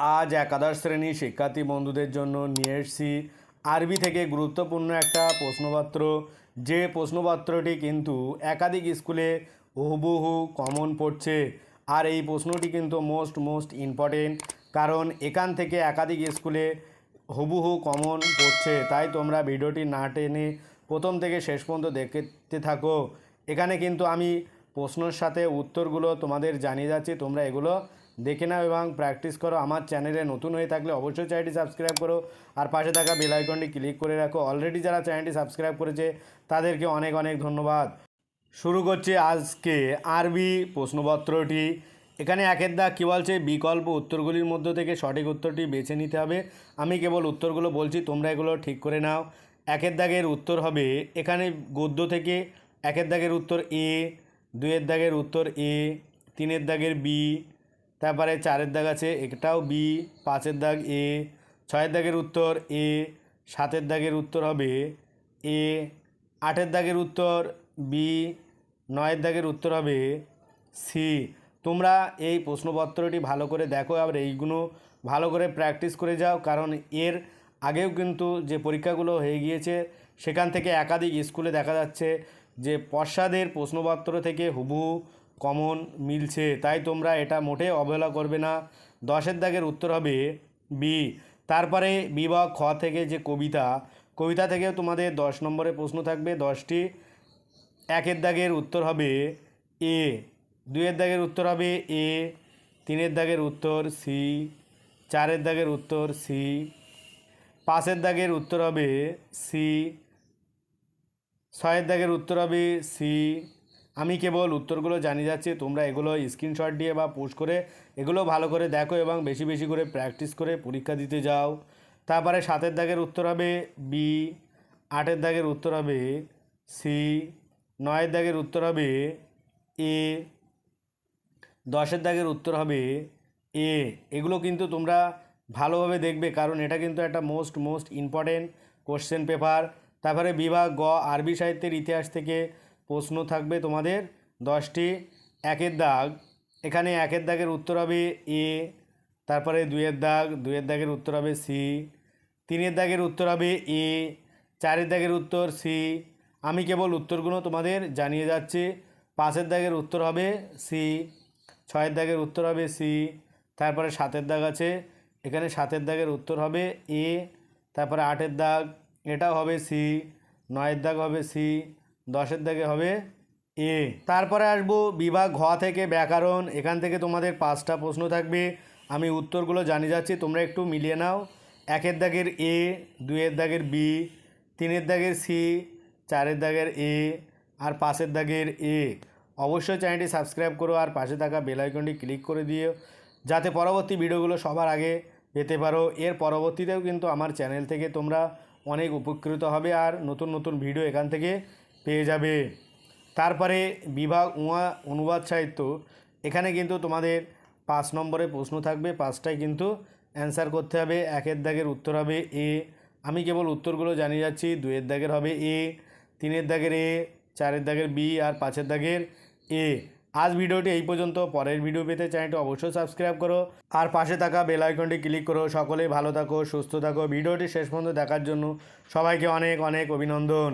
আজ একাদশ শ্রেণি শিক্ষার্থী বন্ধুদের জন্য নিয়ে এসেছি আরবি থেকে গুরুত্বপূর্ণ একটা প্রশ্নপত্র। যে প্রশ্নপত্রটি কিন্তু একাধিক স্কুলে হুবহু কমন পড়ছে। আর এই প্রশ্নটি কিন্তু মোস্ট মোস্ট ইম্পর্টেন্ট কারণ এখান থেকে একাধিক স্কুলে হুবহু কমন পড়ছে। তাই তোমরা ভিডিওটি না টেনে প্রথম থেকে শেষ পর্যন্ত দেখতে থাকো। এখানে কিন্তু আমি প্রশ্নের সাথে উত্তরগুলো তোমাদের জানিয়ে যাচ্ছি। তোমরা এগুলো দেখে নাও এবং প্র্যাকটিস করো। আমার চ্যানেলে নতুন হয়ে থাকলে অবশ্যই চ্যানেলটি সাবস্ক্রাইব করো। আর পাশে থাকা বেল আইকনটি ক্লিক করে রাখো। অলরেডি যারা চ্যানেলটি সাবস্ক্রাইব করেছে, তাদেরকে অনেক অনেক ধন্যবাদ। শুরু করছে আজকে আরবি প্রশ্নপত্রটি। এখানে একের দাগ কী বলছে? বিকল্প উত্তরগুলির মধ্য থেকে সঠিক উত্তরটি বেছে নিতে হবে। আমি কেবল উত্তরগুলো বলছি, তোমরা এগুলো ঠিক করে নাও। একের দাগের উত্তর হবে, এখানে গদ্য থেকে একের দাগের উত্তর এ দুয়ের দাগের উত্তর এ তিনের দাগের বি তারপরে চারের দাগ আছে, এটাও বি পাঁচের দাগ এ ছয়ের দাগের উত্তর এ সাতের দাগের উত্তর হবে এ আটের দাগের উত্তর বি নয়ের দাগের উত্তর হবে সি তোমরা এই প্রশ্নপত্রটি ভালো করে দেখো আর এইগুলো ভালো করে প্র্যাকটিস করে যাও, কারণ এর আগেও কিন্তু যে পরীক্ষাগুলো হয়ে গিয়েছে, সেখান থেকে একাধিক স্কুলে দেখা যাচ্ছে যে পশ্চাদের প্রশ্নপত্র থেকে হুবহু কমন মিলছে, তাই তোমরা এটা মোটে অবহেলা করবে না। দশের দাগের উত্তর হবে বি। তারপরে বিভাগ খ থেকে যে কবিতা কবিতা থেকে তোমাদের দশ নম্বরে প্রশ্ন থাকবে। দশটি। একের দাগের উত্তর হবে এ। দুইয়ের দাগের উত্তর হবে এ। তিনের দাগের উত্তর সি। চারের দাগের উত্তর সি। পাঁচের দাগের উত্তর হবে সি। ছয়ের দাগের উত্তর হবে সি। আমি কেবল উত্তরগুলো জানিয়ে যাচ্ছি, তোমরা এগুলো স্ক্রিনশট দিয়ে বা পোস্ট করে এগুলো ভালো করে দেখো এবং বেশি বেশি করে প্র্যাকটিস করে পরীক্ষা দিতে যাও। তারপরে সাতের দাগের উত্তর হবে বি আটের দাগের উত্তর হবে সি নয়ের দাগের উত্তর হবে এ দশের দাগের উত্তর হবে এ এগুলো কিন্তু তোমরা ভালোভাবে দেখবে, কারণ এটা কিন্তু একটা most most important question paper তারপরে বিভাগ গ, আরবি সাহিত্যের ইতিহাস থেকে প্রশ্ন থাকবে তোমাদের। দশটি একের দাগ। এখানে একের দাগের উত্তর হবে এ, তারপরে দুইয়ের দাগ, দুইয়ের দাগের উত্তর হবে সি, তিনের দাগের উত্তর হবে এ, চারের দাগের উত্তর সি। আমি কেবল উত্তরগুলো তোমাদের জানিয়ে যাচ্ছি। পাঁচের দাগের উত্তর হবে সি, ছয়ের দাগের উত্তর হবে সি, তারপরে সাতের দাগ আছে। এখানে সাতের দাগের উত্তর হবে এ, তারপরে আটের দাগ, এটাও হবে সি, নয়ের দাগ হবে সি দশের দাগে হবে এ। তারপরে আসব বিভাগ ঘ থেকে ব্যাকরণ। এখান থেকে তোমাদের পাঁচটা প্রশ্ন থাকবে। আমি উত্তরগুলো জানিয়ে যাচ্ছি, তোমরা একটু মিলিয়ে নাও। একের দাগের এ, দুইয়ের দাগের বি, তিনের দাগের সি, চারের দাগের এ আর পাঁচের দাগের এ। অবশ্যই চ্যানেলটি সাবস্ক্রাইব করো আর পাশে থাকা বেল আইকনটি ক্লিক করে দিও, যাতে পরবর্তী ভিডিওগুলো সবার আগে পেতে পারো। এর পরবর্তীতেও কিন্তু আমার চ্যানেল থেকে তোমরা অনেক উপকৃত হবে আর নতুন নতুন ভিডিও এখান থেকে পেয়ে যাবে। তারপরে বিভাগ উয়া অনুবাদ সাহিত্য। এখানে কিন্তু তোমাদের পাঁচ নম্বরে প্রশ্ন থাকবে। পাঁচটায় কিন্তু অ্যান্সার করতে হবে। একের দাগের উত্তর হবে এ আমি কেবল উত্তরগুলো জানিয়ে যাচ্ছি। দুয়ের দাগের হবে এ তিনের দাগের এ চারের দাগের বি আর পাঁচের দাগের এ আজ ভিডিওটি এই পর্যন্ত। পরের ভিডিও পেতে চ্যানেলটি অবশ্যই সাবস্ক্রাইব করো। আর পাশে থাকা বেল আইকনটি ক্লিক করো। সকলেই ভালো থাকো, সুস্থ থাকো। ভিডিওটি শেষ পর্যন্ত দেখার জন্য সবাইকে অনেক অনেক অভিনন্দন।